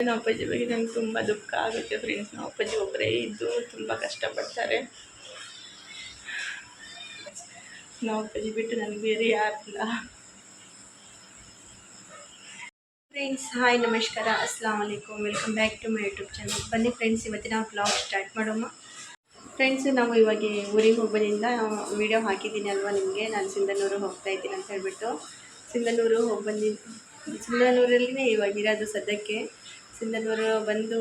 ನಮ್ಮ ಅಪ್ಪಾಜಿ ಬಗ್ಗೆ ನಂಗೆ ತುಂಬ ದುಃಖ ಆಗುತ್ತೆ ಫ್ರೆಂಡ್ಸ್ ನಮ್ಮ ಅಪ್ಪಾಜಿ ಒಬ್ಬರೇ ಇದ್ದು ತುಂಬ ಕಷ್ಟಪಡ್ತಾರೆ. ನಮ್ಮ ಅಪ್ಪಾಜಿ ಬಿಟ್ಟು ನನಗೆ ಬೇರೆ ಯಾರಿಲ್ಲ. ಫ್ರೆಂಡ್ಸ್ ಹಾಯ್ ನಮಸ್ಕಾರ. ಅಸ್ಲಾಮ್ ವಲೈಕುಮ್ welcome back to my YouTube channel ಬನ್ನಿ ಫ್ರೆಂಡ್ಸ್ ಇವತ್ತಿನ ಬ್ಲಾಗ್ ಸ್ಟಾರ್ಟ್ ಮಾಡೋಣ. ಫ್ರೆಂಡ್ಸ್ ನಾವು ಇವಾಗ ಊರಿಗೆ ಹೋಗೋದ್ರಿಂದ ವೀಡಿಯೋ ಹಾಕಿದ್ದೀನಿ ಅಲ್ವಾ ನಿಮಗೆ? ನಾನು ಸಿಂಧನೂರು ಹೋಗ್ತಾ ಇದ್ದೀನಿ ಅಂತ ಹೇಳ್ಬಿಟ್ಟು. ಸಿಂಧನೂರು ಹೋಗಿ ಬಂದಿದ್ದು ಸಿಂಧನೂರಲ್ಲಿನೇ ಇವಾಗ ಇರೋದು ಸದ್ಯಕ್ಕೆ. ಸಿಂಧನೂರು ಬಂದು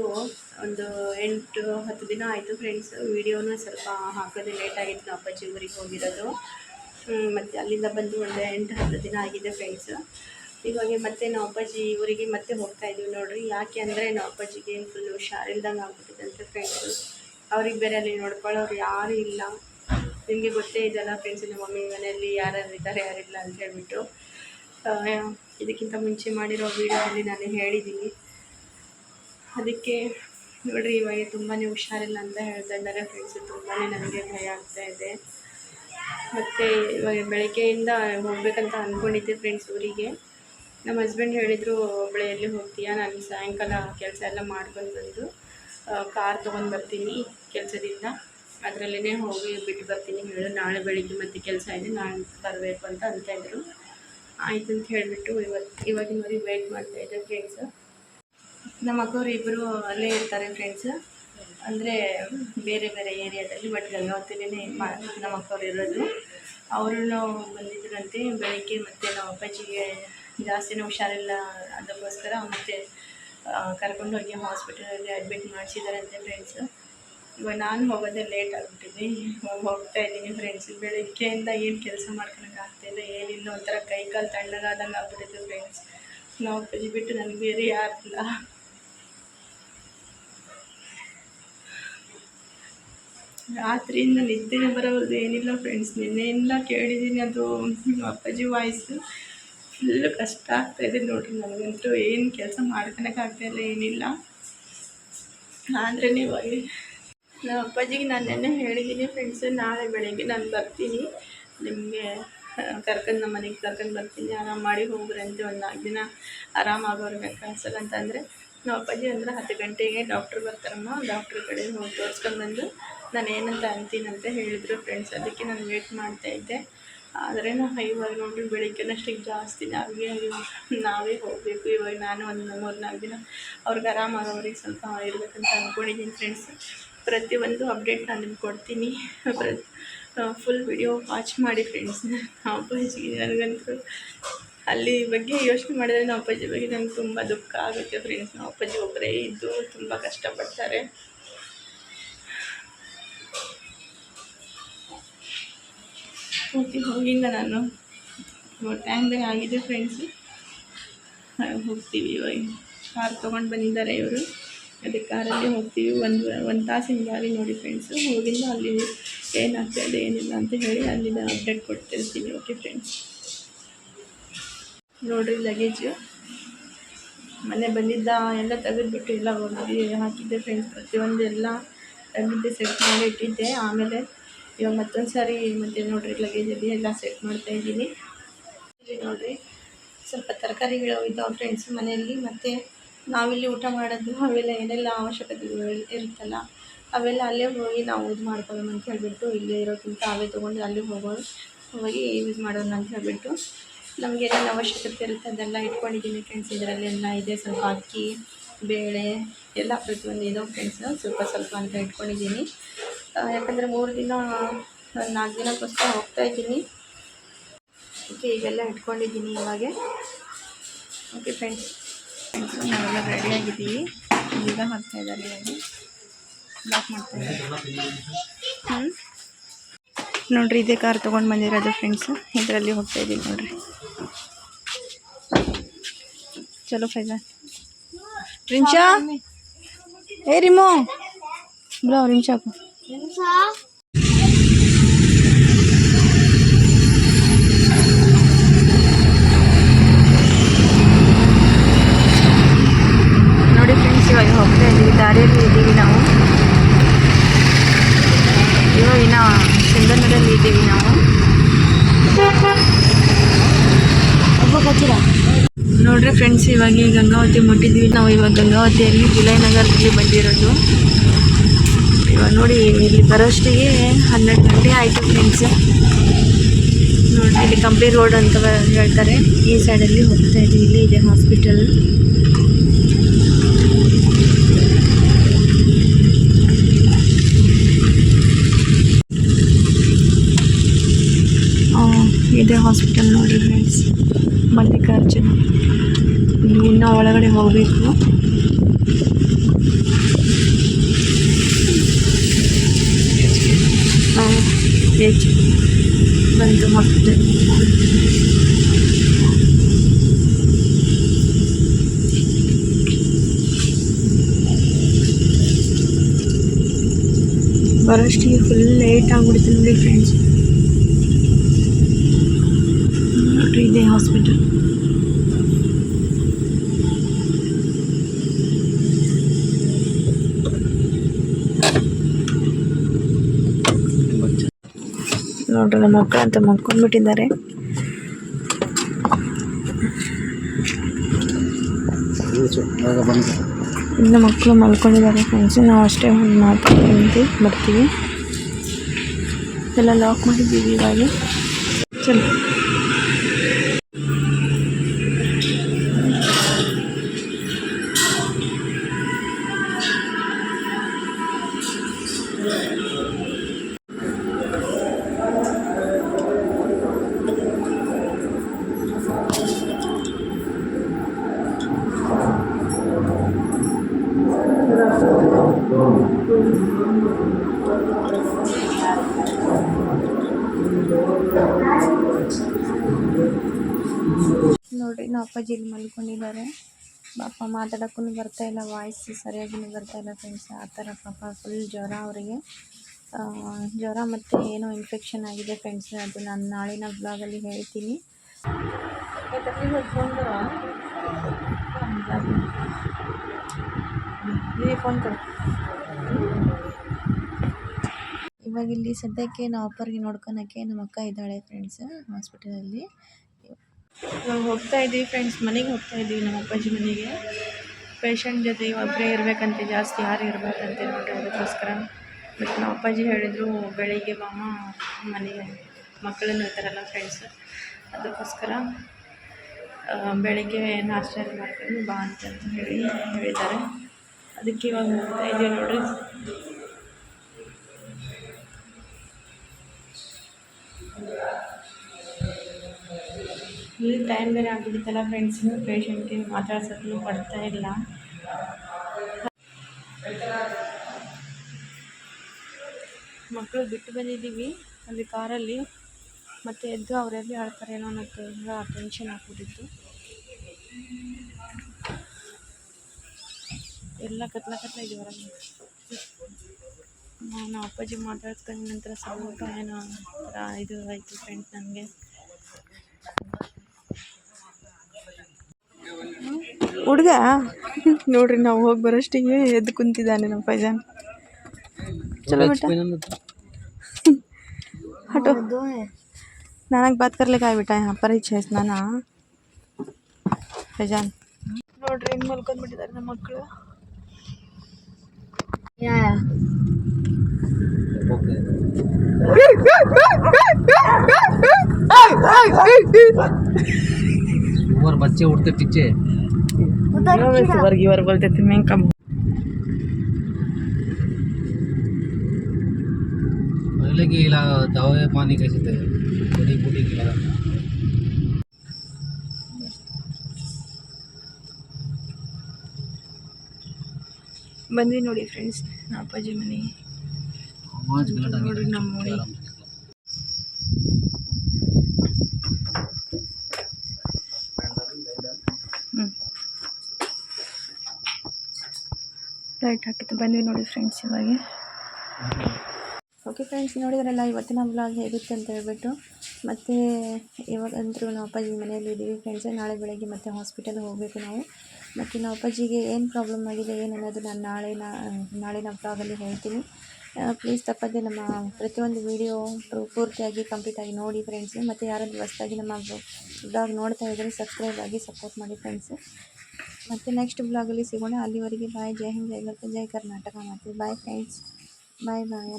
ಒಂದು ಎಂಟು ಹತ್ತು ದಿನ ಆಯಿತು ಫ್ರೆಂಡ್ಸ್ ವಿಡಿಯೋನೂ ಸ್ವಲ್ಪ ಹಾಕೋದು ಲೇಟ್ ಆಗಿತ್ತು ನಾವು ಅಪ್ಪಾಜಿ ಊರಿಗೆ ಹೋಗಿರೋದು. ಮತ್ತು ಅಲ್ಲಿಂದ ಬಂದು ಒಂದು ಎಂಟು ಹತ್ತು ದಿನ ಆಗಿದೆ ಫ್ರೆಂಡ್ಸ್ ಇವಾಗ ಮತ್ತೆ ನಾವು ಅಪ್ಪಾಜಿ ಊರಿಗೆ ಮತ್ತೆ ಹೋಗ್ತಾ ಇದ್ದೀವಿ ನೋಡ್ರಿ. ಯಾಕೆ ಅಂದರೆ ನಾವು ಅಪ್ಪಾಜಿಗೆ ಫುಲ್ ಹುಷಾರಿಲ್ದಂಗೆ ಆಗ್ಬಿಟ್ಟಿದಂತೆ ಫ್ರೆಂಡ್ಸು ಅವ್ರಿಗೆ ಬೇರೆ ಅಲ್ಲಿ ನೋಡ್ಕೊಳ್ಳೋರು ಯಾರೂ ಇಲ್ಲ. ನಿಮಗೆ ಗೊತ್ತೇ ಇದೆಲ್ಲ ಫ್ರೆಂಡ್ಸ್ ನಮ್ಮ ಮಮ್ಮಿ ಮನೆಯಲ್ಲಿ ಯಾರ್ಯಾರು ಇದ್ದಾರೆ, ಯಾರಿಲ್ಲ ಅಂತ ಹೇಳ್ಬಿಟ್ಟು. ಇದಕ್ಕಿಂತ ಮುಂಚೆ ಮಾಡಿರೋ ವೀಡಿಯೋದಲ್ಲಿ ನಾನು ಹೇಳಿದ್ದೀನಿ. ಅದಕ್ಕೆ ನೋಡಿರಿ, ಇವಾಗ ತುಂಬಾ ಹುಷಾರಿಲ್ಲ ಅಂತ ಹೇಳ್ತಾ ಇದ್ದಾರೆ ಫ್ರೆಂಡ್ಸ್ ತುಂಬಾ ನನಗೆ ಭಯ ಆಗ್ತಾ ಇದೆ. ಮತ್ತು ಇವಾಗ ಬೆಳಗ್ಗೆಯಿಂದ ಹೋಗ್ಬೇಕಂತ ಅಂದ್ಕೊಂಡಿದ್ದೆ ಫ್ರೆಂಡ್ಸ್ ಊರಿಗೆ. ನಮ್ಮ ಹಸ್ಬೆಂಡ್ ಹೇಳಿದರು ಒಬ್ಬಳೆ ಎಲ್ಲಿ ಹೋಗ್ತೀಯಾ? ನಾನು ಸಾಯಂಕಾಲ ಕೆಲಸ ಎಲ್ಲ ಮಾಡ್ಕೊಂಡು ಬಂದು ಕಾರ್ ತೊಗೊಂಡು ಬರ್ತೀನಿ ಕೆಲಸದಿಂದ. ಅದರಲ್ಲೇ ಹೋಗಿ ಬಿಟ್ಟು ಬರ್ತೀನಿ, ಹೇಳು, ನಾಳೆ ಬೆಳಿಗ್ಗೆ ಮತ್ತೆ ಕೆಲಸ ಇದೆ, ನಾನು ಬರಬೇಕು ಅಂತ ಅಂತ ಇದ್ರು. ಆಯ್ತು ಅಂತ ಹೇಳಿಬಿಟ್ಟು ಇವತ್ತು ಇವಾಗಿನವರೆಗೆ ವೇಟ್ ಮಾಡ್ತಾ ಇದ್ದೆ ಫ್ರೆಂಡ್ಸ್ ನಮ್ಮ ಅಕ್ಕವ್ರು ಇಬ್ಬರು ಅಲ್ಲೇ ಇರ್ತಾರೆ ಫ್ರೆಂಡ್ಸ್ ಅಂದರೆ ಬೇರೆ ಬೇರೆ ಏರಿಯಾದಲ್ಲಿ ಬಟ್ ಗಂಗಾವತಿಲೇ ಮಾ, ನಮ್ಮ ಅಕ್ಕವ್ರು ಇರೋದು. ಅವರು ಬಂದಿದ್ದರಂತೆ ಬೆಳಗ್ಗೆ ಮತ್ತು ನಮ್ಮ ಅಪ್ಪಾಜಿಗೆ ಜಾಸ್ತಿನೇ ಹುಷಾರಿಲ್ಲ ಅದಕ್ಕೋಸ್ಕರ ಮತ್ತೆ ಕರ್ಕೊಂಡು ಹೋಗಿ ಹಾಸ್ಪಿಟಲಲ್ಲಿ ಅಡ್ಮಿಟ್ ಮಾಡಿಸಿದಾರಂತೆ ಫ್ರೆಂಡ್ಸ್ ಇವಾಗ ನಾನು ಹೋಗೋದೇ ಲೇಟ್ ಆಗಿಬಿಟ್ಟಿದ್ದೆ ಹೋಗ್ತಾ ಇದ್ದೀನಿ ಫ್ರೆಂಡ್ಸ್ ಬೆಳಗ್ಗೆಯಿಂದ ಏನು ಕೆಲಸ ಮಾಡ್ಕೊಳಕ್ಕೆ ಆಗ್ತಾಯಿಲ್ಲ ಏನಿಲ್ಲ, ಒಂಥರ ಕೈ ಕಾಲು ತಣ್ಣಗಾದಂಗೆ ಆಗ್ಬಿಟ್ಟಿದ್ದು ಫ್ರೆಂಡ್ಸ್ ನಾವು ಅಪ್ಪಾಜಿ ಬಿಟ್ಟು ನನಗೆ ಬೇರೆ ಯಾರಿಲ್ಲ ರಾತ್ರಿಯಿಂದ ನಿದ್ದೆನೇ ಬರೋದು ಏನಿಲ್ಲ ಫ್ರೆಂಡ್ಸ್ ನಿನ್ನೆಲ್ಲ ಕೇಳಿದ್ದೀನಿ ಅದು ನಮ್ಮ ಅಪ್ಪಾಜಿ ವಾಯ್ಸು ಫುಲ್ ಕಷ್ಟ ಆಗ್ತಾಯಿದೆ ನೋಡಿರಿ ನನಗಂತೂ ಏನು ಕೆಲಸ ಇಲ್ಲ, ಏನಿಲ್ಲ. ಆದ್ರೆ ನೀವು ನಮ್ಮ ಅಪ್ಪಾಜಿಗೆ ನಾನು ನೆನ್ನೆ ಹೇಳಿದ್ದೀನಿ ಫ್ರೆಂಡ್ಸ್ ನಾಳೆ ಬೆಳಗ್ಗೆ ನಾನು ಬರ್ತೀನಿ. ನಿಮಗೆ ಕರ್ಕೊಂಡು ನಮ್ಮ ಮನೆಗೆ ಕರ್ಕೊಂಡು ಬರ್ತೀನಿ, ಆರಾಮ ಮಾಡಿ ಹೋಗ್ರಿ ಅಂತ ಒಂದು ನಾಲ್ಕು ದಿನ ಆರಾಮಾಗೋರ್ಗೆ ಅನ್ಸಲ್ಲ ಅಂತಂದರೆ ನಮ್ಮ ಅಪ್ಪಾಜಿ ಅಂದ್ರೆ ಹತ್ತು ಗಂಟೆಗೆ ಡಾಕ್ಟ್ರ್ ಬರ್ತಾರಮ್ಮ ಡಾಕ್ಟ್ರ್ ಕಡೆ ಹೋಗಿ ತೋರಿಸ್ಕೊಂಡ್ಬಂದು ನಾನು ಏನಂತ ಅಂತೀನಂತ ಹೇಳಿದ್ರು ಫ್ರೆಂಡ್ಸ್ ಅದಕ್ಕೆ ನಾನು ವೇಟ್ ಮಾಡ್ತಾ ಇದ್ದೆ. ಆದರೆ ನಾವು ಇವಾಗ ನೋಡಿ ಬೆಳಿಗ್ಗೆನಷ್ಟಿಗೆ ಜಾಸ್ತಿ ನಾವೇ ನಾವೇ ಹೋಗಬೇಕು. ಇವಾಗ ನಾನು ಒಂದು ಮೂರು ನಾಲ್ಕು ದಿನ ಅವ್ರಿಗೆ ಆರಾಮಾಗೋರಿಗೆ ಸ್ವಲ್ಪ ಇರಬೇಕಂತ ಅಂದ್ಕೊಂಡಿದ್ದೀನಿ ಫ್ರೆಂಡ್ಸ್ ಪ್ರತಿಯೊಂದು ಅಪ್ಡೇಟ್ ನಾನು ನಿಮ್ಗೆ ಕೊಡ್ತೀನಿ. ಪ್ರತಿ ಫುಲ್ ವಿಡಿಯೋ ವಾಚ್ ಮಾಡಿ ಫ್ರೆಂಡ್ಸ್ ಅಪ್ಪಾಜಿ ನನಗಂತೂ ಅಲ್ಲಿ ಬಗ್ಗೆ ಯೋಚನೆ ಮಾಡಿದ್ರೆ ನಮ್ಮ ಅಪ್ಪಾಜಿ ಬಗ್ಗೆ ನಂಗೆ ತುಂಬ ದುಃಖ ಆಗುತ್ತೆ ಫ್ರೆಂಡ್ಸ್ ನಮ್ಮ ಅಪ್ಪಾಜಿ ಒಬ್ಬರೇ ಇದ್ದು ತುಂಬ ಕಷ್ಟಪಡ್ತಾರೆ. ಓಕೆ ಹೋಗಿಲ್ಲ ನಾನು. ಬೇರೆ ಆಗಿದೆ ಫ್ರೆಂಡ್ಸು ಹೋಗ್ತೀವಿ ಇವಾಗ. ಕಾರ್ ತೊಗೊಂಡು ಬಂದಿದ್ದಾರೆ ಇವರು. ಅದೇ ಕಾರಲ್ಲಿ ಹೋಗ್ತೀವಿ. ಒಂದು ಒಂದು ತಾಸಿನ ದಾರಿ ನೋಡಿ ಫ್ರೆಂಡ್ಸು ಹೋಗಿಂದ ಅಲ್ಲಿ ಏನಾಗ್ತಾಯಿದೆ ಏನಿಲ್ಲ ಅಂತ ಹೇಳಿ ಅಲ್ಲಿಂದ ಅಪ್ಡೇಟ್ ಕೊಡ್ತಿರ್ತೀನಿ ಓಕೆ ಫ್ರೆಂಡ್ಸ್ ನೋಡಿರಿ ಲಗೇಜು ಮನೆ ಬಂದಿದ್ದ, ಎಲ್ಲ ತೆಗೆದುಬಿಟ್ಟು ಎಲ್ಲ ಹೋಗಿ ಹಾಕಿದ್ದೆ ಫ್ರೆಂಡ್ಸ್ ಪ್ರತಿಯೊಂದು ಎಲ್ಲ ತೆಗೆದಿದ್ದೆ ಸೆಟ್ ಮಾಡಿ ಇಟ್ಟಿದ್ದೆ. ಆಮೇಲೆ ಇವಾಗ ಮತ್ತೊಂದು ಸಾರಿ ಮತ್ತೆ ನೋಡಿರಿ ಲಗೇಜಲ್ಲಿ ಎಲ್ಲ ಸೆಟ್ ಮಾಡ್ತಾ ಇದ್ದೀನಿ. ನೋಡಿರಿ, ಸ್ವಲ್ಪ ತರಕಾರಿಗಳು ಇದ್ದಾವೆ ಫ್ರೆಂಡ್ಸ್ ಮನೆಯಲ್ಲಿ. ಮತ್ತು ನಾವಿಲ್ಲಿ ಊಟ ಮಾಡೋದು, ಅವೆಲ್ಲ ಏನೆಲ್ಲ ಅವಶ್ಯಕತೆಗಳು ಇರುತ್ತಲ್ಲ, ಅವೆಲ್ಲ ಅಲ್ಲೇ ಹೋಗಿ ನಾವು ಇದು ಮಾಡ್ಕೊಳ್ಳೋಣ ಅಂತ ಹೇಳಿಬಿಟ್ಟು ಇಲ್ಲೇ ಇರೋಕ್ಕಿಂತ ಅವೇ ತೊಗೊಂಡು ಅಲ್ಲೇ ಹೋಗೋದು ಹೋಗಿ ಯೂಸ್ ಮಾಡೋಣ ಅಂತ ಹೇಳಿಬಿಟ್ಟು ನಮಗೆ ಏನೇನು ಅವಶ್ಯಕತೆ ಇರುತ್ತೆ, ಅದೆಲ್ಲ ಇಟ್ಕೊಂಡಿದ್ದೀನಿ ಫ್ರೆಂಡ್ಸ್ ಇದರಲ್ಲಿ, ಎಲ್ಲ ಇದೆ, ಸ್ವಲ್ಪ ಅಕ್ಕಿ, ಬೇಳೆ, ಎಲ್ಲ ಪ್ರತಿಯೊಂದು ಇದು ಫ್ರೆಂಡ್ಸ್ ಸ್ವಲ್ಪ ಸ್ವಲ್ಪ ಅಂತ ಇಟ್ಕೊಂಡಿದ್ದೀನಿ. ಯಾಕಂದರೆ ಮೂರು ದಿನ ನಾಲ್ಕು ದಿನಕ್ಕೋಸ್ಕರ ಹೋಗ್ತಾ ಇದ್ದೀನಿ. ಓಕೆ ಈಗೆಲ್ಲ ಇಟ್ಕೊಂಡಿದ್ದೀನಿ ಇವಾಗೆ. ಓಕೆ ಫ್ರೆಂಡ್ಸು ನಾವೆಲ್ಲ ರೆಡಿಯಾಗಿದ್ದೀವಿ. ಈಗ ಮಾಡ್ತಾ ಇದ್ದಾರೆ ಇವಾಗ. ಬ್ಲಾಕ್ ಮಾಡ್ತಾ ಇದ್ದಾರೆ. ಹ್ಞೂ ನೋಡ್ರಿ, ಇದೇ ಕಾರ್ ತೊಗೊಂಡು ಬಂದಿರೋದು ಫ್ರೆಂಡ್ಸು ಇದರಲ್ಲಿ ಹೋಗ್ತಾ ಇದ್ದೀವಿ ನೋಡಿರಿ. ಚಲೋ ಫೈಜಾನ್ ರಿಂಚಾ? ಏ, ರಿಮೋ. ಬ್ಲೋ ರಿಮ್ಶಾಕು ನೋಡಿ ಫ್ರೆಂಡ್ಸ್ ಇವಾಗ ಹೋಗ್ತಾ ಇದ್ದೀವಿ ದಾರಿಯಲ್ಲಿ ಇದ್ದೀವಿ ನಾವು. ಇವಾಗಿನ ಚಂದನದಲ್ಲಿ ಇದ್ದೀವಿ ನಾವು. ನೋಡ್ರಿ ಫ್ರೆಂಡ್ಸ್ ಇವಾಗ ಗಂಗಾವತಿ ಮುಟ್ಟಿದ್ವಿ. ನಾವು ಇವಾಗ ಗಂಗಾವತಿಯಲ್ಲಿ ಜುಲೈ ನಗರದಲ್ಲಿ ಬಂದಿರೋದು. ಇವಾಗ ನೋಡಿ ಇಲ್ಲಿ ಬರೋಷ್ಟಿಗೆ ಹನ್ನೆರಡು ಗಂಟೆ ಆಯಿತು ಫ್ರೆಂಡ್ಸ್ ನೋಡಿ ಇಲ್ಲಿ ಕಂಪ್ಲಿ ರೋಡ್ ಅಂತ ಹೇಳ್ತಾರೆ. ಈ ಸೈಡಲ್ಲಿ ಹೋಗ್ತಾ ಇದ್ದೀವಿ. ಇಲ್ಲಿ ಇದೆ ಹಾಸ್ಪಿಟಲ್ ಇದೆ ಹಾಸ್ಪಿಟಲ್ ನೋಡಿ ಫ್ರೆಂಡ್ಸ್ ಮಲ್ಲಿಕಾರ್ಜುನ. ಇಲ್ಲಿ ಇನ್ನೂ ಒಳಗಡೆ ಹೋಗಬೇಕು. ಎಚ್ ಬಂದು ಹಾಸ್ಪಿಟಲ್. ಬರೋಷ್ಟಿಗೆ ಫುಲ್ ಲೇಟ್ ಆಗ್ಬಿಡ್ತು ನೋಡಿ ಫ್ರೆಂಡ್ಸ್ ಹಾಸ್ಪಿಟಲ್ ಮಕ್ಕಳು ಅಂತ ಮಕ್ಕೊಂಡ್ಬಿಟ್ಟಿದ್ದಾರೆ ಇನ್ನು ಮಕ್ಕಳು ಮಲ್ಕೊಂಡಿದ್ದಾರೆ ಫ್ರೆಂಡ್ಸ್ ನಾವು ಅಷ್ಟೇ ಒಂದು ಮಾತಾಡ್ಕೊಂತ ಬರ್ತೀವಿ. ಎಲ್ಲ ಲಾಕ್ ಮಾಡಿದ್ದೀವಿ ಇವಾಗ. ಚಲೋ. ನೋಡ್ರಿ ನಮ್ಮ ಅಪ್ಪಾಜಿ ಇಲ್ಲಿ ಮಲ್ಕೊಂಡಿದ್ದಾರೆ. ಪಾಪ ಮಾತಾಡೋಕ್ಕೂ ಬರ್ತಾ ಇಲ್ಲ ವಾಯ್ಸ್ ಸರಿಯಾಗಿ ಬರ್ತಾ ಇಲ್ಲ ಫ್ರೆಂಡ್ಸ್ ಆ ಥರ ಪಾಪ ಫುಲ್ ಜ್ವರ ಅವರಿಗೆ. ಜ್ವರ ಮತ್ತು ಏನೋ ಇನ್ಫೆಕ್ಷನ್ ಆಗಿದೆ ಫ್ರೆಂಡ್ಸ್ ಅದು ನಾನು ನಾಳಿನ ಬ್ಲಾಗಲ್ಲಿ ಹೇಳ್ತೀನಿ. ಫೋನ್ ಇವಾಗ ಇಲ್ಲಿ ಸದ್ಯಕ್ಕೆ ನಾವು ಅಪ್ಪರಿಗೆ ನೋಡ್ಕೊಳಕ್ಕೆ ನಮ್ಮ ಅಕ್ಕ ಇದ್ದಾಳೆ ಫ್ರೆಂಡ್ಸ್ ಹಾಸ್ಪಿಟಲಲ್ಲಿ ಇವಾಗ ಹೋಗ್ತಾ ಇದ್ದೀವಿ ಫ್ರೆಂಡ್ಸ್ ಮನೆಗೆ ಹೋಗ್ತಾ ಇದ್ದೀವಿ ನಮ್ಮ ಅಪ್ಪಾಜಿ ಮನೆಗೆ. ಪೇಷಂಟ್ ಜೊತೆ ಒಬ್ಬರೇ ಇರಬೇಕಂತ, ಜಾಸ್ತಿ ಯಾರು ಇರಬೇಕಂತೆ ಹೇಳ್ಬಿಟ್ಟು ಅದಕ್ಕೋಸ್ಕರ. ಬಟ್ ನಮ್ಮ ಅಪ್ಪಾಜಿ ಹೇಳಿದರು, ಬೆಳಿಗ್ಗೆ ಮಾಮ ಮನೆಗೆ ಮಕ್ಕಳನ್ನು ಇರ್ತಾರಲ್ಲ ಫ್ರೆಂಡ್ಸ್ ಅದಕ್ಕೋಸ್ಕರ ಬೆಳಿಗ್ಗೆ ನಾಷ್ಟ ಮಾಡ್ಕೊಂಡು ಬಾ ಅಂತ ಹೇಳಿ ಹೇಳಿದ್ದಾರೆ. ಅದಕ್ಕೆ ಇವಾಗ ಹೋಗ್ತಾ ಇದ್ದೀವಿ ನೋಡ್ರಿ. ಇಲ್ಲಿ ಟೈಮ್ ಬೇರೆ ಆಗಿಬಿಡುತ್ತಲ್ಲ ಫ್ರೆಂಡ್ಸ್ ಪೇಷಂಟ್ಗೆ ಮಾತಾಡ್ಸೋಕ್ಕೂ ಬರ್ತಾ ಇಲ್ಲ. ಮಕ್ಕಳು ಬಿಟ್ಟು ಬಂದಿದ್ದೀವಿ, ಅಲ್ಲಿ ಕಾರಲ್ಲಿ ಮತ್ತೆ ಎದ್ದು ಅವರೆಲ್ಲಿ ಆಡ್ತಾರೇನೋ ಅನ್ನೋ ತುಂಬ ಟೆನ್ಷನ್ ಆಗ್ಬಿಟ್ಟಿತ್ತು. ಎಲ್ಲ ಕತ್ಲ ಕತ್ಲ ಇದೆ ನಾನು ಅಪ್ಪಾಜಿ ಮಾತಾಡ್ಸ್ಕೊಂಡ ನಂತರ ಸ್ವಲ್ಪ ಏನೋ ಇದು ಆಯಿತು ಫ್ರೆಂಡ್ಸ್ ನನಗೆ. ಹುಡುಗ ನೋಡ್ರಿ ನಾವು ಹೋಗಿ ಬರೋಷ್ಟಿಗೆ ಎದ್ದು ಕುಂತಿದ್ದಾನೆ ನಮ್ಮ ಫೈಜಾನ್ ಚಲೋ ಬೇಟ हटो नानक बात कर लेगा बेटा यहाँ पर ही छे ಸ್ನಾನ ಫೈಜಾನ್ ನೋಡ್ರಿ ಹೆಂಗ್ ಮಲ್ಕೊಂಡ್ಬಿಟ್ಟಿದ್ದಾರೆ ನಮ್ಮ ಮಕ್ಕಳು ऊपर बच्चे उड़ते पीछे सुवर गिवर बोलते थे मैं कम पहले की इला दवा पानी कैसे थे बड़ी बूटी की लगा ಬಂದ್ವಿ ನೋಡಿ ಫ್ರೆಂಡ್ಸ್ ನಮ್ಮ ಅಪ್ಪಾಜಿ ಮನೆಗೆ आवाज गलत आ ನೋಡ್ರಿ ನಮ್ಮ ನೋಡಿ ಹ್ಞೂ ಲೈಟ್ ಹಾಕಿತ್ತು ಬಂದ್ವಿ ನೋಡಿ ಫ್ರೆಂಡ್ಸ್ ಇವಾಗ. ಓಕೆ ಫ್ರೆಂಡ್ಸ್ ನೋಡಿದ್ರಲ್ಲ, ಇವತ್ತಿನ ಬ್ಲಾಗ್ ಹೇಗಿತ್ತು ಅಂತ ಹೇಳ್ಬಿಟ್ಟು. ಮತ್ತು ಇವಾಗಂತೂ ನಾವು ಅಪ್ಪಾಜಿ ಮನೆಯಲ್ಲಿ ಇದ್ದೀವಿ ಫ್ರೆಂಡ್ಸ್ ನಾಳೆ ಬೆಳಗ್ಗೆ ಮತ್ತೆ ಹಾಸ್ಪಿಟಲ್ಗೆ ಹೋಗಬೇಕು ನಾವು. ಮತ್ತು ನಮ್ಮ ಅಪ್ಪಾಜಿಗೆ ಏನು ಪ್ರಾಬ್ಲಮ್ ಆಗಿದೆ, ಏನು ಅನ್ನೋದು ನಾನು ನಾಳೆ ನಾಳಿನ ಬ್ಲಾಗಲ್ಲಿ ಹೇಳ್ತೀನಿ. ಪ್ಲೀಸ್ ತಪ್ಪದೆ ನಮ್ಮ ಪ್ರತಿಯೊಂದು ವಿಡಿಯೋ ಪೂರ್ತಿಯಾಗಿ ಕಂಪ್ಲೀಟಾಗಿ ನೋಡಿ ಫ್ರೆಂಡ್ಸು ಮತ್ತು ಯಾರಾದರೂ ಹೊಸ್ದಾಗಿ ನಮ್ಮ ಬ್ಲಾಗ್ ನೋಡ್ತಾ ಇದ್ದರೆ ಸಬ್ಸ್ಕ್ರೈಬ್ ಆಗಿ ಸಪೋರ್ಟ್ ಮಾಡಿ ಫ್ರೆಂಡ್ಸ್ ಮತ್ತು ನೆಕ್ಸ್ಟ್ ಬ್ಲಾಗಲ್ಲಿ ಸಿಗೋಣ ಅಲ್ಲಿವರೆಗೆ ಬಾಯ್ ಜೈ ಹಿಂದ್ ಜೈ ಭಾರತ ಜೈ ಕರ್ನಾಟಕ ಮತ್ತು ಬಾಯ್ ಫ್ರೆಂಡ್ಸ್ ಬಾಯ್ ಬಾಯ್